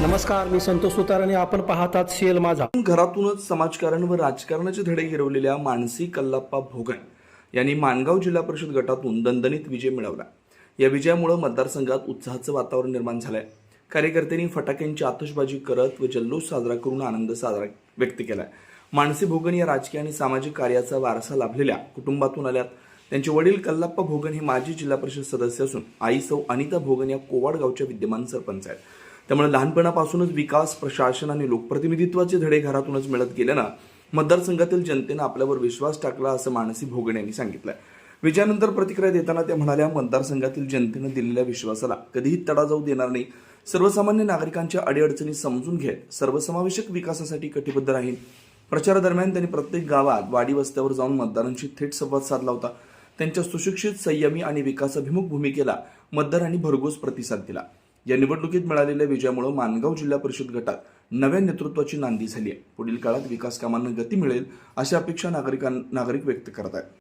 नमस्कार मी संतोष सुतार आणि आपण पाहतात शेल माझा. घरातूनच समाजकारण व राजकारणाचे धडे गिरवलेल्या मानसी कल्लाप्पा भोगन यांनी माणगाव जिल्हा परिषद गटातून दणदणीत विजय मिळवला. या विजयामुळे मतदारसंघात उत्साहाचं वातावरण निर्माण झालंय. कार्यकर्त्यांनी फटाक्यांची आतषबाजी करत व जल्लोष साजरा करून आनंद साजरा व्यक्त केलाय. मानसी भोगन या राजकीय आणि सामाजिक कार्याचा वारसा लाभलेल्या कुटुंबातून आल्यात. त्यांचे वडील कल्लाप्पा भोगन हे माजी जिल्हा परिषद सदस्य असून आई सौ अनिता भोगन या कोवाड गावच्या विद्यमान सरपंच आहेत. त्यामुळे लहानपणापासूनच विकास प्रशासन आणि लोकप्रतिनिधित्वाचे धडे घरातूनच मिळत गेल्यानं मतदारसंघातील जनतेनं आपल्यावर विश्वास टाकला असं मानसी भोगणे यांनी सांगितलंय. विजयानंतर प्रतिक्रिया देताना त्या म्हणाल्या मतदारसंघातील जनतेनं दिलेल्या विश्वासाला कधीही तडा जाऊ देणार नाही. सर्वसामान्य नागरिकांच्या अडीअडचणी समजून घेत सर्वसमावेशक विकासासाठी कटिबद्ध राहील प्रचारादरम्यान त्यांनी प्रत्येक गावात वाडी वस्त्यावर जाऊन मतदारांशी थेट संवाद साधला होता. त्यांच्या सुशिक्षित संयमी आणि विकासाभिमुख भूमिकेला मतदारांनी भरघोस प्रतिसाद दिला. या निवडणुकीत मिळालेल्या विजयामुळे मानगाव जिल्हा परिषद गटात नव्या नेतृत्वाची नांदी झाली आहे. पुढील काळात विकास कामांना गती मिळेल अशी अपेक्षा नागरिकां नागरिक व्यक्त करत आहेत.